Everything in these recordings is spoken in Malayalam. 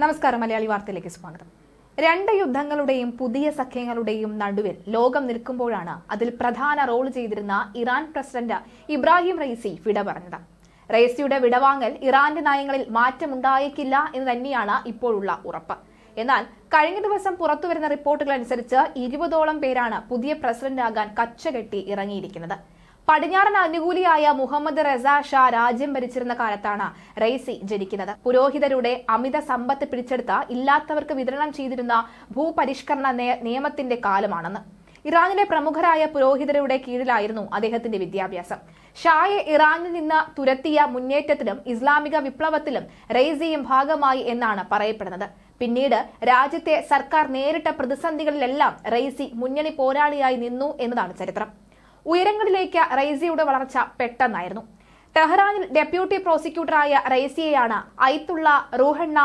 നമസ്കാരം മലയാളി വാർത്തയിലേക്ക് സ്വാഗതം. രണ്ട് യുദ്ധങ്ങളുടെയും പുതിയ സഖ്യങ്ങളുടെയും നടുവിൽ ലോകം നിൽക്കുമ്പോഴാണ് അതിൽ പ്രധാന റോൾ ചെയ്തിരുന്ന ഇറാൻ പ്രസിഡന്റ് ഇബ്രാഹിം റൈസി വിട പറഞ്ഞത്. റൈസിയുടെ വിടവാങ്ങൽ ഇറാന്റെ നയങ്ങളിൽ മാറ്റമുണ്ടായേക്കില്ല എന്ന് തന്നെയാണ് ഇപ്പോഴുള്ള ഉറപ്പ്. എന്നാൽ കഴിഞ്ഞ ദിവസം പുറത്തുവരുന്ന റിപ്പോർട്ടുകൾ അനുസരിച്ച് ഇരുപതോളം പേരാണ് പുതിയ പ്രസിഡന്റാകാൻ കച്ചകെട്ടി ഇറങ്ങിയിരിക്കുന്നത്. പടിഞ്ഞാറൻ അനുകൂലിയായ മുഹമ്മദ് റസ ഷാ രാജ്യം ഭരിച്ചിരുന്ന കാലത്താണ് റെയ്സി ജനിക്കുന്നത്. പുരോഹിതരുടെ അമിത സമ്പത്ത് പിടിച്ചെടുത്ത് ഇല്ലാത്തവർക്ക് വിതരണം ചെയ്തിരുന്ന ഭൂപരിഷ്കരണ നിയമത്തിന്റെ കാലമാണെന്ന്. ഇറാനിലെ പ്രമുഖരായ പുരോഹിതരുടെ കീഴിലായിരുന്നു അദ്ദേഹത്തിന്റെ വിദ്യാഭ്യാസം. ഷായെ ഇറാനിൽ നിന്ന് തുരത്തിയ മുന്നേറ്റത്തിലും ഇസ്ലാമിക വിപ്ലവത്തിലും റെയ്സിയും ഭാഗമായി എന്നാണ് പറയപ്പെടുന്നത്. പിന്നീട് രാജ്യത്തെ സർക്കാർ നേരിട്ട പ്രതിസന്ധികളിലെല്ലാം റെയ്സി മുന്നണി പോരാളിയായി നിന്നു എന്നതാണ് ചരിത്രം. ഉയരങ്ങളിലേക്ക് റൈസിയുടെ വളർച്ച പെട്ടെന്നായിരുന്നു. ടെഹ്റാനിൽ ഡെപ്യൂട്ടി പ്രോസിക്യൂട്ടറായ റൈസിയെയാണ് ഐത്തുള്ള റൂഹണ്ണ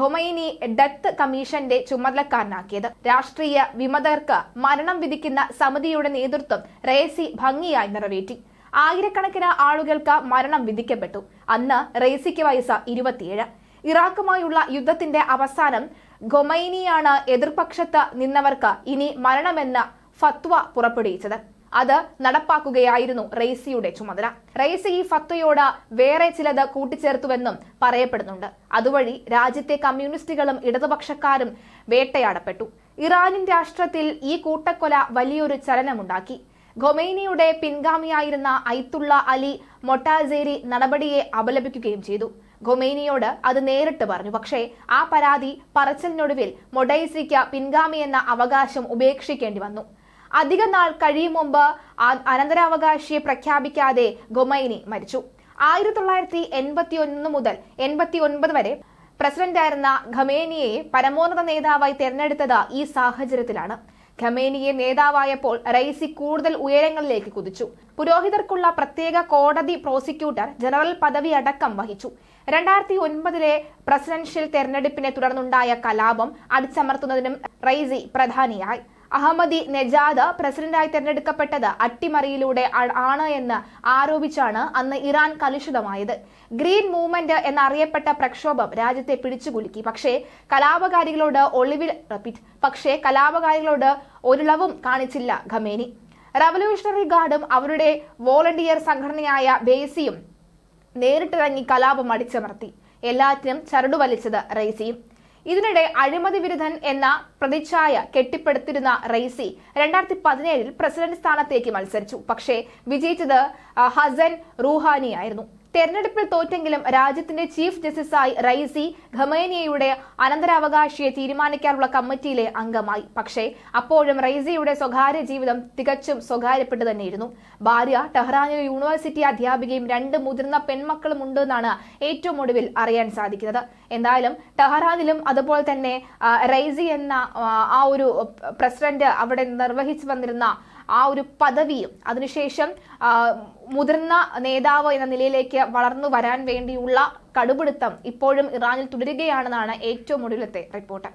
ഖൊമൈനി ഡെത്ത് കമ്മീഷന്റെ ചുമതലക്കാരനാക്കിയത്. രാഷ്ട്രീയ വിമതർക്ക് മരണം വിധിക്കുന്ന സമിതിയുടെ നേതൃത്വം റേസി ഭംഗിയായി നിറവേറ്റി. ആയിരക്കണക്കിന് ആളുകൾക്ക് മരണം വിധിക്കപ്പെട്ടു. അന്ന് റേസിക്ക് വയസ്സ് ഇരുപത്തിയേഴ്. ഇറാഖുമായുള്ള യുദ്ധത്തിന്റെ അവസാനം ഖൊമൈനിയാണ് എതിർപക്ഷത്ത് നിന്നവർക്ക് ഇനി മരണമെന്ന ഫത്വ പുറപ്പെടുവിച്ചത്. അത് നടപ്പാക്കുകയായിരുന്നു റെയ്സിയുടെ ചുമതല. റെയ്സി ഈ ഫത്വയോട് വേറെ ചിലത് കൂട്ടിച്ചേർത്തുവെന്നും പറയപ്പെടുന്നുണ്ട്. അതുവഴി രാജ്യത്തെ കമ്മ്യൂണിസ്റ്റുകളും ഇടതുപക്ഷക്കാരും വേട്ടയാടപ്പെട്ടു. ഇറാനിൻ രാഷ്ട്രത്തിൽ ഈ കൂട്ടക്കൊല വലിയൊരു ചലനമുണ്ടാക്കി. ഖൊമൈനിയുടെ പിൻഗാമിയായിരുന്ന ഐത്തുള്ള അലി മൊട്ടാസേരി നടപടിയെ അപലപിക്കുകയും ചെയ്തു. ഖൊമൈനിയോട് അത് നേരിട്ട് പറഞ്ഞു. പക്ഷേ ആ പരാതി പറച്ചിലിനൊടുവിൽ മൊഡൈസിക്ക് പിൻഗാമി എന്ന അവകാശം ഉപേക്ഷിക്കേണ്ടി വന്നു. അധിക നാൾ കഴിയും മുമ്പ് അനന്തരാവകാശിയെ പ്രഖ്യാപിക്കാതെ ഗൊമൈനി മരിച്ചു. ആയിരത്തി തൊള്ളായിരത്തി എൺപത്തി ഒന്ന് മുതൽ എൺപത്തി ഒൻപത് വരെ പ്രസിഡന്റായിരുന്ന ഖമേനിയെ പരമോന്നത നേതാവായി തെരഞ്ഞെടുത്തത് ഈ സാഹചര്യത്തിലാണ്. ഖമേനിയെ നേതാവായപ്പോൾ റൈസി കൂടുതൽ ഉയരങ്ങളിലേക്ക് കുതിച്ചു. പുരോഹിതർക്കുള്ള പ്രത്യേക കോടതി പ്രോസിക്യൂട്ടർ ജനറൽ പദവി അടക്കം വഹിച്ചു. രണ്ടായിരത്തി ഒൻപതിലെ പ്രസിഡൻഷ്യൽ തെരഞ്ഞെടുപ്പിനെ തുടർന്നുണ്ടായ കലാപം അടിച്ചമർത്തുന്നതിനും റൈസി പ്രധാനിയായി. അഹമ്മദി നെജാദ് പ്രസിഡന്റായി തെരഞ്ഞെടുക്കപ്പെട്ടത് അട്ടിമറിയിലൂടെ ആണ് എന്ന് ആരോപിച്ചാണ് അന്ന് ഇറാൻ കലുഷിതമായത്. ഗ്രീൻ മൂവ്മെന്റ് എന്നറിയപ്പെട്ട പ്രക്ഷോഭം രാജ്യത്തെ പിടിച്ചുകുലുക്കി. പക്ഷേ കലാപകാരികളോട് ഒളിവിൽ പക്ഷേ കലാപകാരികളോട് ഒരിളവും കാണിച്ചില്ല ഖമേനി. റവല്യൂഷണറി ഗാർഡും അവരുടെ വോളണ്ടിയർ സംഘടനയായ ബേസിയും നേരിട്ടിറങ്ങി കലാപം അടിച്ചമർത്തി. എല്ലാറ്റിനും ചരടു വലിച്ചത് റൈസിയും ഇതിനിടെ അഴിമതി വിരുദ്ധൻ എന്ന പ്രതിച്ഛായ കെട്ടിപ്പടുത്തിരുന്ന റൈസി രണ്ടായിരത്തി പതിനേഴിൽ പ്രസിഡന്റ് സ്ഥാനത്തേക്ക് മത്സരിച്ചു. പക്ഷേ വിജയിച്ചത് ഹസൻ റൂഹാനിയായിരുന്നു. തെരഞ്ഞെടുപ്പിൽ തോറ്റെങ്കിലും രാജ്യത്തിന്റെ ചീഫ് ജസ്റ്റിസായി റൈസി ഖമേനിയയുടെ അനന്തരാവകാശിയെ തീരുമാനിക്കാനുള്ള കമ്മിറ്റിയിലെ അംഗമായി. പക്ഷേ അപ്പോഴും റൈസിയുടെ സ്വകാര്യ ജീവിതം തികച്ചും സ്വകാര്യപ്പെട്ടു തന്നെയിരുന്നു. ഭാര്യ ടെഹ്റാനിലെ യൂണിവേഴ്സിറ്റി അധ്യാപികയും രണ്ട് മുതിർന്ന പെൺമക്കളും ഉണ്ടെന്നാണ് ഏറ്റവും ഒടുവിൽ അറിയാൻ സാധിക്കുന്നത്. എന്തായാലും ടെഹ്റാനിലും അതുപോലെ തന്നെ റൈസി എന്ന ആ, ഒരു പ്രസിഡന്റ് അവിടെ നിർവഹിച്ചു വന്നിരുന്ന ആ ഒരു പദവിയും അതിനുശേഷം മുതിർന്ന നേതാവ് എന്ന നിലയിലേക്ക് വളർന്നു വരാൻ വേണ്ടിയുള്ള കടുപിടുത്തം ഇപ്പോഴും ഇറാനിൽ തുടരുകയാണെന്നാണ് ഏറ്റവും ഒടുവിലത്തെ റിപ്പോർട്ട്.